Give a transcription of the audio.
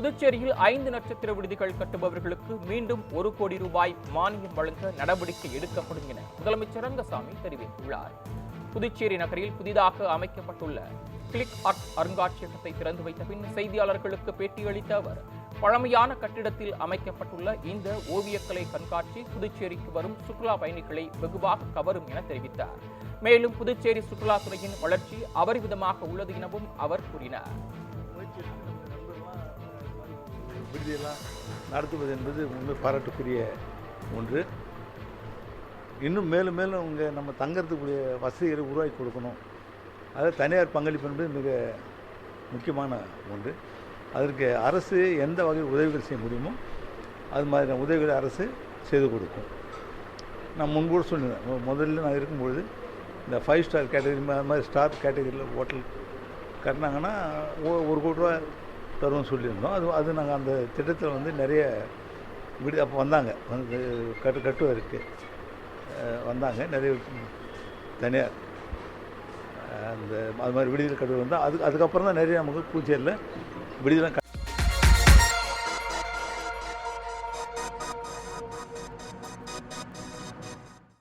புதுச்சேரியில் ஐந்து நட்சத்திர விடுதிகள் கட்டுபவர்களுக்கு மீண்டும் ஒரு கோடி ரூபாய் மானியம் வழங்க நடவடிக்கை எடுக்கப்படும் என முதலமைச்சர் ரங்கசாமி தெரிவித்துள்ளார். புதுச்சேரி நகரில் புதிதாக அமைக்கப்பட்டுள்ள கிளிக் ஆர்ட் அருங்காட்சியகத்தை திறந்து வைத்த பின் செய்தியாளர்களுக்கு பேட்டியளித்த அவர் பழமையான கட்டிடத்தில் அமைக்கப்பட்டுள்ள இந்த ஓவியக்கலை கண்காட்சி புதுச்சேரிக்கு வரும் சுற்றுலா பயணிகளை வெகுவாக கவரும் என தெரிவித்தார். மேலும் புதுச்சேரி சுற்றுலாத்துறையின் வளர்ச்சி அபரிவிதமாக உள்ளது எனவும் அவர் கூறினார். விடுதியெல்லாம் நடத்துவது என்பது உண்மை பாராட்டுக்குரிய ஒன்று. இன்னும் மேலும் மேலும் இங்கே நம்ம தங்கறதுக்குரிய வசதிகளை உருவாக்கி கொடுக்கணும். அதாவது தனியார் பங்களிப்பு என்பது மிக முக்கியமான ஒன்று. அதற்கு அரசு எந்த வகையில் உதவிகள் செய்ய முடியுமோ அது மாதிரி உதவிகளை அரசு செய்து கொடுக்கும். நான் முன்கூட சொன்னேன் முதல்ல நான் இருக்கும்பொழுது இந்த ஃபைவ் ஸ்டார் கேட்டகரி அது மாதிரி ஸ்டார் கேட்டகரியில் ஹோட்டல் கட்டினாங்கன்னா ஒரு கோடி ரூபா தருவோம்னு சொல்லியிருந்தோம். அது அது நாங்கள் அந்த திட்டத்தில் வந்து நிறைய விடு அப்போ வந்தாங்க. வந்து கட்டு கட்டுவதற்கு வந்தாங்க. நிறைய தனியார் அந்த அது மாதிரி விடுதலை கட்டுவது வந்தால் அது அதுக்கப்புறம் தான் நிறைய நமக்கு பூச்சேரியில் விடுதலை